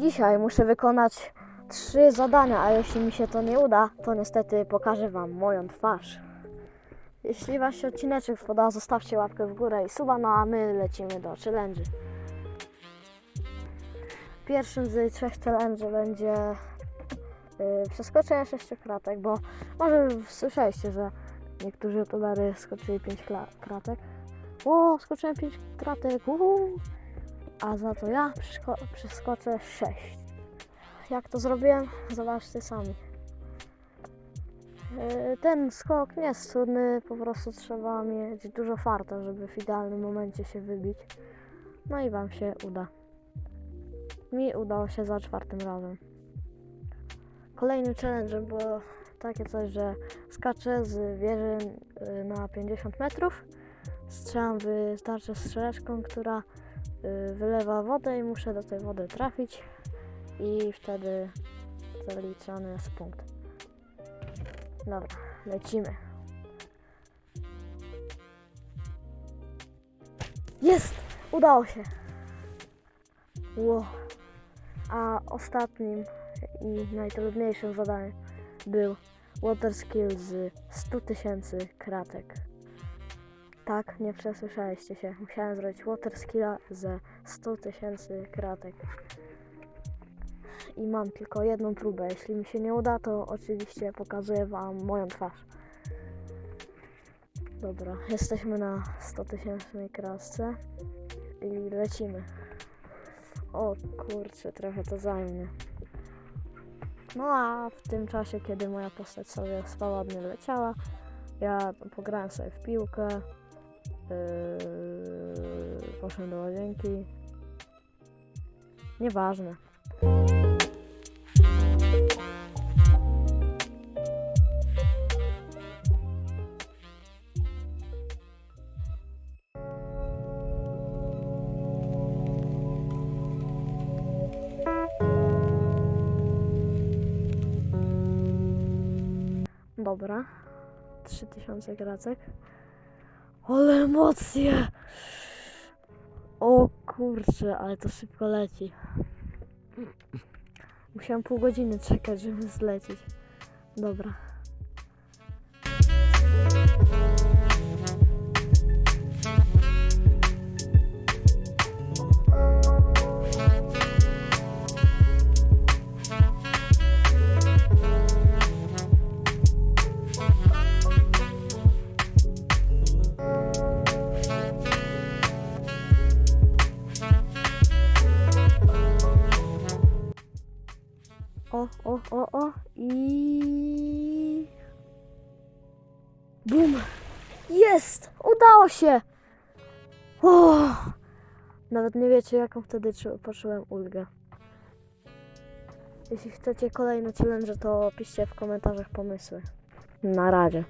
Dzisiaj muszę wykonać trzy zadania, a jeśli mi się to nie uda, to niestety pokażę Wam moją twarz. Jeśli Wam się odcineczek podoba, zostawcie łapkę w górę i suba, no a my lecimy do challenge. Pierwszym z trzech challenge będzie yy, przeskoczenie sześciokratek, bo może słyszeliście, że niektórzy youtubery skoczyli pięć kratek. O, skoczyłem pięć kratek, uhu. A za to ja przeskoczę 6. Jak to zrobiłem? Zobaczcie sami. Yy, Ten skok nie jest trudny, po prostu trzeba mieć dużo farta, żeby w idealnym momencie się wybić. No i Wam się uda. Mi udało się za czwartym razem. Kolejnym challenge było takie coś, że skaczę z wieży yy, na 50 metrów. Strzelam w tarczę strzeleczką, która wylewa wodę i muszę do tej wody trafić i wtedy zaliczany jest punkt. Dobra, lecimy. Jest! Udało się! Ło. A ostatnim i najtrudniejszym zadaniem był water skill z 100 tysięcy kratek. Tak, nie przesłyszeliście się. Musiałem zrobić water skilla ze 100 tysięcy kratek. I mam tylko jedną próbę. Jeśli mi się nie uda, to oczywiście pokazuję Wam moją twarz. Dobra, jesteśmy na 100 tysięcznej krasce i lecimy. O kurczę, trochę to zajmie. No a w tym czasie, kiedy moja postać sobie swobodnie leciała, ja pograłem sobie w piłkę, Yy, poszedłem do łazienki. Nieważne. Dobra. 3000 gracek. Ale emocje! O kurczę, ale to szybko leci. Musiałem pół godziny czekać, żeby zlecieć. Dobra. O, o, i... Bum! Jest! Udało się! O! Nawet nie wiecie, jaką wtedy czu- poczułem ulgę. Jeśli chcecie kolejne challenge, to piszcie w komentarzach pomysły. Na razie.